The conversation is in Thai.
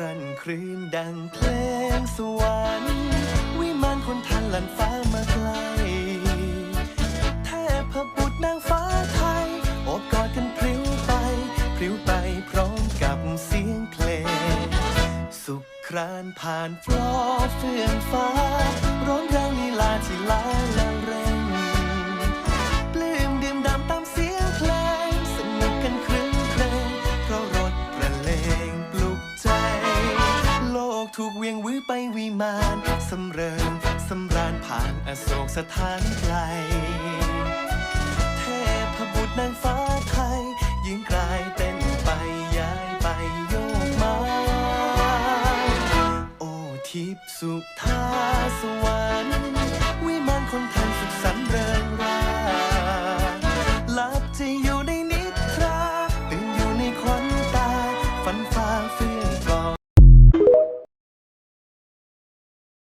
รั่นครื้นดังเพลงสวรรค์วิมานคนทันลันฟ้ามาไกลเทพบุตรนางฟ้าไทยโอบกอดกันพริ้วไปพริ้วไปพร้อมกับเสียงเพลง สุขครานผ่านฟลอเฟื่องฟ้า ถูกเวียงวื้อไปวิมานสำเริงสำราญผ่านอโศกสถานไกล เทพบุตรนางฟ้าไทยยิงกลายเต้นไปย้ายไปโยกมา โอทิพย์สุขทา